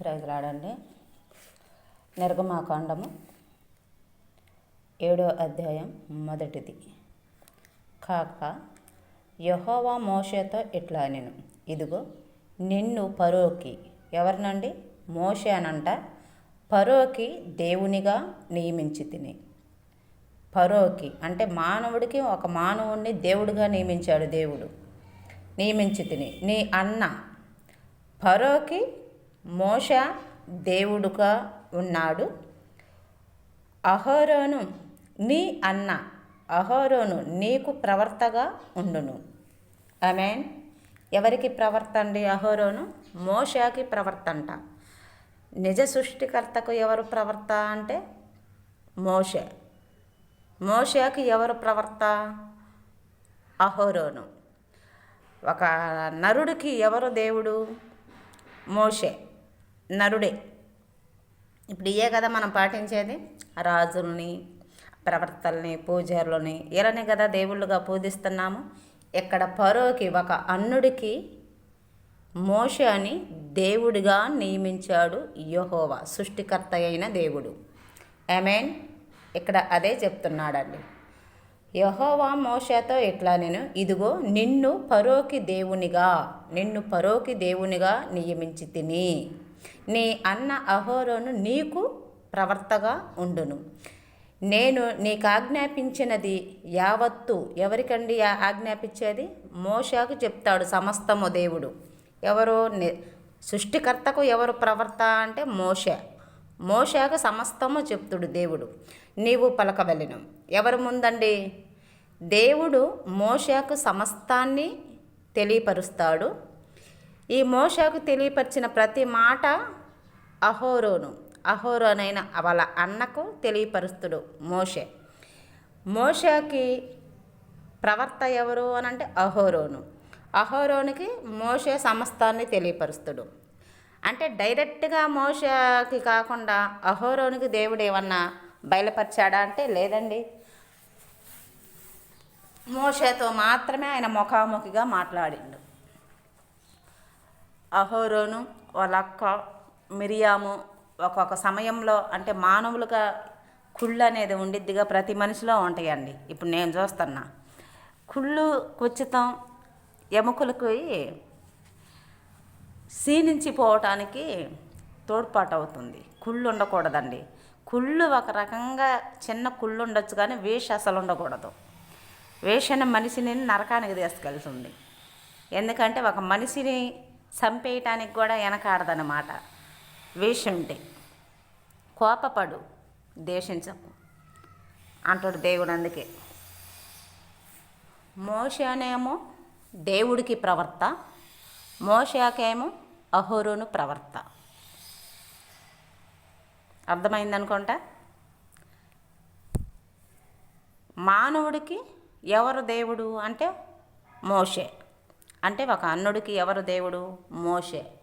ప్రజలాడండి నిర్గమాకాండము ఏడో అధ్యాయం మొదటిది. కాక యహోవా మోషేతో ఇట్లా నేను ఇదిగో నిన్ను పరోకి ఎవరినండి? మోషే అనంట. పరోకి దేవునిగా నియమించి తిని. పరోకి అంటే మానవుడికి ఒక మానవుడిని దేవుడిగా నియమించాడు దేవుడు. నియమించి తిని. నీ అన్న పరోకి మోష దేవుడుగా ఉన్నాడు. అహోరోను నీ అన్న అహోరోను నీకు ప్రవర్తగా ఉండును. మీన్ ఎవరికి ప్రవర్త అండి అహోరోను? మోషాకి ప్రవర్త అంట. నిజ సృష్టికర్తకు ఎవరు ప్రవర్త అంటే మోషే. మోషాకి ఎవరు ప్రవర్త? అహోరోను. ఒక నరుడికి ఎవరు దేవుడు? మోషే. నరుడే. ఇప్పుడు ఇయే కదా మనం పాటించేది? రాజుల్ని ప్రవర్తల్ని పూజారులని. ఇలానే కదా దేవుళ్ళుగా పూజిస్తున్నాము. ఇక్కడ పరోకి ఒక అన్నుడికి మోష అని దేవుడిగా నియమించాడు యహోవా సృష్టికర్త అయిన దేవుడు. ఐమీన్ ఇక్కడ అదే చెప్తున్నాడండి. యహోవా మోషతో ఇట్లా నేను ఇదిగో నిన్ను పరోకి దేవునిగా నిన్ను పరోకి దేవునిగా నియమించి తిని. నీ అన్న అహోరోను నీకు ప్రవర్తగా ఉండును. నేను నీకు ఆజ్ఞాపించినది యావత్తు ఎవరికండి ఆజ్ఞాపించేది? మోషాకు చెప్తాడు సమస్తము దేవుడు. ఎవరు సృష్టికర్తకు ఎవరు ప్రవర్త అంటే మోష. మోషాకు సమస్తము చెప్తుడు దేవుడు. నీవు పలకవెళ్ళను ఎవరి ముందండి? దేవుడు మోషాకు సమస్తాన్ని తెలియపరుస్తాడు. ఈ మోషాకు తెలియపరిచిన ప్రతి మాట అహోరోను అహోరోనైన వాళ్ళ అన్నకు తెలియపరుస్తుడు మోషే. మోషాకి ప్రవర్త ఎవరు అని అంటే అహోరోను. అహోరోనికి మోషే సమస్తాన్ని తెలియపరుస్తుడు. అంటే డైరెక్ట్గా మోషకి కాకుండా అహోరోనికి దేవుడు ఏమన్నా బయలుపరిచాడా అంటే లేదండి. మోషేతో మాత్రమే ఆయన ముఖాముఖిగా మాట్లాడిండు. అహోరోను వాళ్ళ అక్క మిరియాము ఒక్కొక్క సమయంలో అంటే మానవులుగా కుళ్ళు అనేది ఉండిద్దిగా ప్రతి మనిషిలో ఉంటాయండి. ఇప్పుడు నేను చూస్తున్నా. కుళ్ళు కుచితం ఎముకలకు క్షీణించిపోవటానికి తోడ్పాటు అవుతుంది కుళ్ళు ఉండకూడదండి. కుళ్ళు ఒక రకంగా చిన్న కుళ్ళు ఉండొచ్చు కానీ వేష అసలు ఉండకూడదు. వేష మనిషిని నరకానికి తీసుకెళ్తుంది. ఎందుకంటే ఒక మనిషిని చంపేయటానికి కూడా వెనకాడదన్నమాట. వేషుంటే. కోపపడు. దేశించకు అంటాడు దేవుడు అందుకే. మోషనేమో దేవుడికి ప్రవర్త. మోషాకేమో అహోరును ప్రవర్త. అర్థమైందనుకుంటా? మానవుడికి ఎవరు దేవుడు అంటే మోషే. అంటే ఒక అన్నుడికి ఎవరు దేవుడు? మోషే.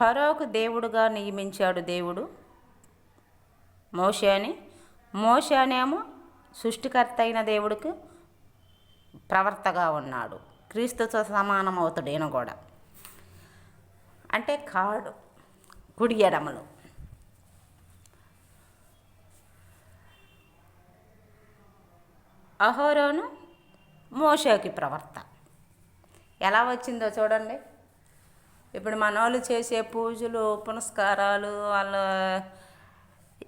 పరోకు దేవుడుగా నియమించాడు దేవుడు మోషే అని. మోషే అనేమో సృష్టికర్త అయిన దేవుడికి ప్రవర్తగా ఉన్నాడు. క్రీస్తుతో సమానం అవుతాడు ఈయన కూడా. అంటే కాడు కుడి ఎడమలు. అహోరోను మోషోకి ప్రవర్త. ఎలా వచ్చిందో చూడండి. ఇప్పుడు మన వాళ్ళు చేసే పూజలు పునస్కారాలు వాళ్ళ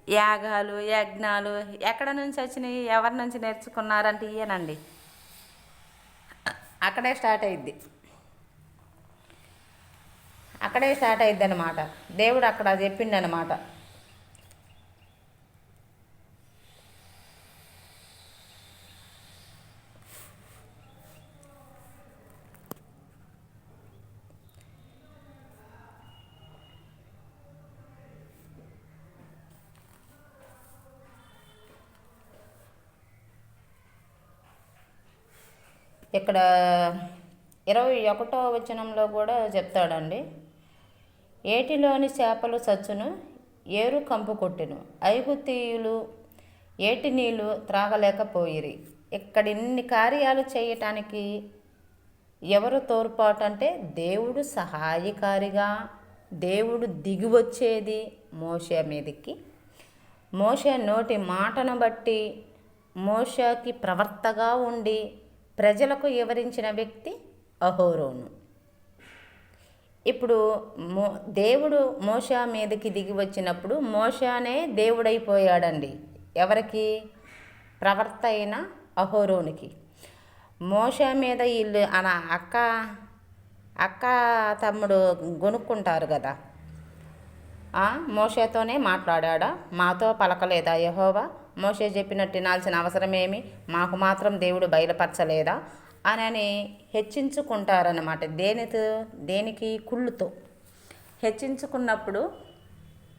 యాగాలు యజ్ఞాలు ఎక్కడ నుంచి వచ్చినాయి ఎవరి నుంచి నేర్చుకున్నారంటే ఇయ్యనండి అక్కడే స్టార్ట్ అయింది. అక్కడే స్టార్ట్ అయింది అనమాట దేవుడు అక్కడ చెప్పిండనమాట ఇక్కడ ఇరవై ఒకటో వచనంలో కూడా చెప్తాడండి. ఏటిలోని చేపలు సచ్చును ఏరు కంపు కొట్టెను. ఐగుతీయులు ఏటి నీళ్ళు త్రాగలేకపోయిరి. ఇక్కడ ఇన్ని కార్యాలు చేయటానికి ఎవరు తోడ్పాటు అంటే దేవుడు సహాయకారిగా దేవుడు దిగివచ్చేది మోషే మీదకి. మోషే నోటి మాటను బట్టి మోషకి ప్రవర్తగా ఉండి ప్రజలకు వివరించిన వ్యక్తి అహోరోను. ఇప్పుడు మో దేవుడు మోషా మీదకి దిగి వచ్చినప్పుడు మోషానే దేవుడైపోయాడండి. ఎవరికి? ప్రవర్త అయిన అహోరోనికి. మోషా మీద వీళ్ళు అన అక్క అక్క తమ్ముడు గొనుక్కుంటారు కదా. ఆ, మాట్లాడా మాతో పలకలేదా యహోవా? మోషే చెప్పినట్టు వినాల్సిన అవసరమేమి? మాకు మాత్రం దేవుడు బయలుపరచలేదా? అని హెచ్చించుకుంటారన్నమాట. దేనితో? దేనికి? కుళ్ళుతో. హెచ్చించుకున్నప్పుడు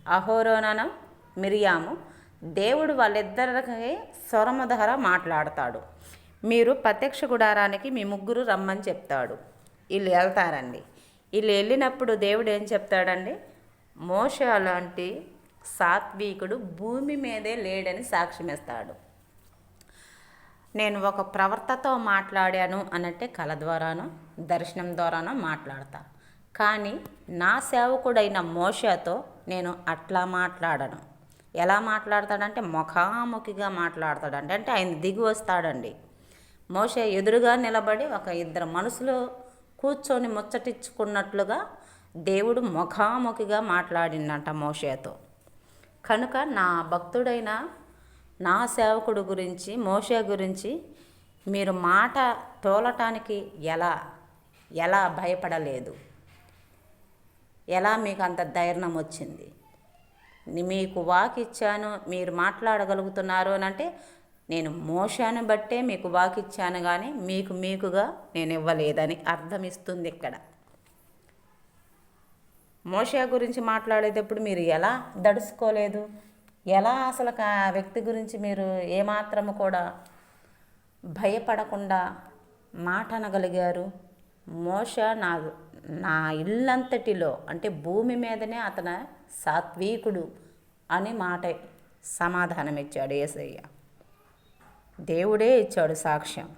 అహోరోనన మిరియాము దేవుడు వాళ్ళిద్దరికి స్వరము ధర మాట్లాడతాడు. మీరు ప్రత్యక్ష గుడారానికి మీ ముగ్గురు రమ్మని చెప్తాడు. వీళ్ళు వెళ్తారండి. వీళ్ళు వెళ్ళినప్పుడు దేవుడు ఏం చెప్తాడండి? మోష లాంటి సాత్వికుడు భూమి మీదే లేడని సాక్ష్యమిస్తాడు. నేను ఒక ప్రవర్తతో మాట్లాడాను అనంటే కళ ద్వారానో దర్శనం ద్వారానో మాట్లాడతా. కానీ నా సేవకుడైన మోషతో నేను అట్లా మాట్లాడను. ఎలా మాట్లాడతాడంటే ముఖాముఖిగా మాట్లాడతాడండి. అంటే ఆయన దిగి వస్తాడండి. మోష ఎదురుగా నిలబడి ఒక ఇద్దరు మనుషులు కూర్చొని ముచ్చటించుకున్నట్లుగా దేవుడు ముఖాముఖిగా మాట్లాడిందంట మోషతో. కనుక నా భక్తుడైన నా సేవకుడు గురించి మోషే గురించి మీరు మాట తోలటానికి ఎలా ఎలా భయపడలేదు? ఎలా మీకు అంత ధైర్యం వచ్చింది? మీకు వాక్ ఇచ్చాను మీరు మాట్లాడగలుగుతున్నారు అని అంటే నేను మోషాను బట్టే మీకు వాక్ ఇచ్చాను కానీ మీకు మీకుగా నేను ఇవ్వలేదని అర్థం ఇస్తుంది ఇక్కడ. మోషా గురించి మాట్లాడేటప్పుడు మీరు ఎలా దడుచుకోలేదు? ఎలా అసలు ఆ వ్యక్తి గురించి మీరు ఏమాత్రము కూడా భయపడకుండా మాట అనగలిగారు? మోష నా నా ఇల్లంతటిలో అంటే భూమి మీదనే అతను సాత్వికుడు అని మాట సమాధానం ఇచ్చాడు ఏసయ్య. దేవుడే ఇచ్చాడు సాక్ష్యం.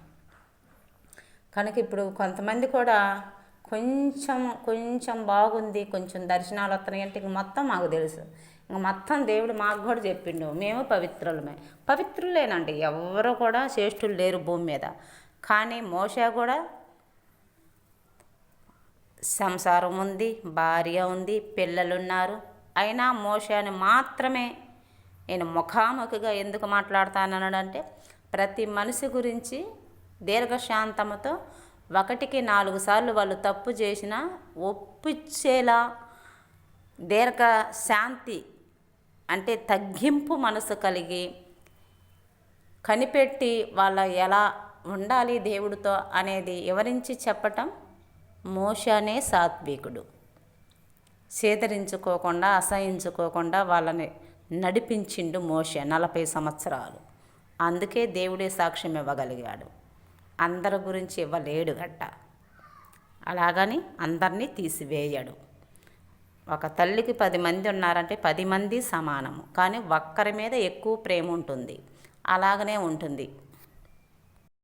కనుక ఇప్పుడు కొంతమంది కూడా కొంచెం కొంచెం బాగుంది కొంచెం దర్శనాలు వస్తున్నాయి అంటే ఇంక మొత్తం మాకు తెలుసు. ఇంక మొత్తం దేవుడు మాకు కూడా చెప్పిండు. మేము పవిత్రులమే. పవిత్రులేనండి. ఎవరు కూడా శ్రేష్ఠులు లేరు భూమి మీద. కానీ మోష కూడా సంసారం ఉంది భార్య ఉంది పిల్లలున్నారు. అయినా మోషాని మాత్రమే నేను ముఖాముఖిగా ఎందుకు మాట్లాడతానన్నాడంటే ప్రతి మనిషి గురించి దీర్ఘశాంతముతో ఒకటికి నాలుగు సార్లు వాళ్ళు తప్పు చేసినా ఒప్పించేలా దీర్ఘ శాంతి అంటే తగ్గింపు మనసు కలిగి కనిపెట్టి వాళ్ళ ఎలా ఉండాలి దేవుడితో అనేది వివరించి చెప్పటం మోషనే సాత్వికుడు. సేదరించుకోకుండా అసహించుకోకుండా వాళ్ళని నడిపించిండు మోష నలభై సంవత్సరాలు. అందుకే దేవుడే సాక్ష్యం ఇవ్వగలిగాడు. అందరి గురించి ఇవ్వలేడు గట్ట అలాగని అందరినీ తీసివేయడు. ఒక తల్లికి పది మంది ఉన్నారంటే పది మంది సమానము. కానీ ఒక్కరి మీద ఎక్కువ ప్రేమ ఉంటుంది. అలాగనే ఉంటుంది.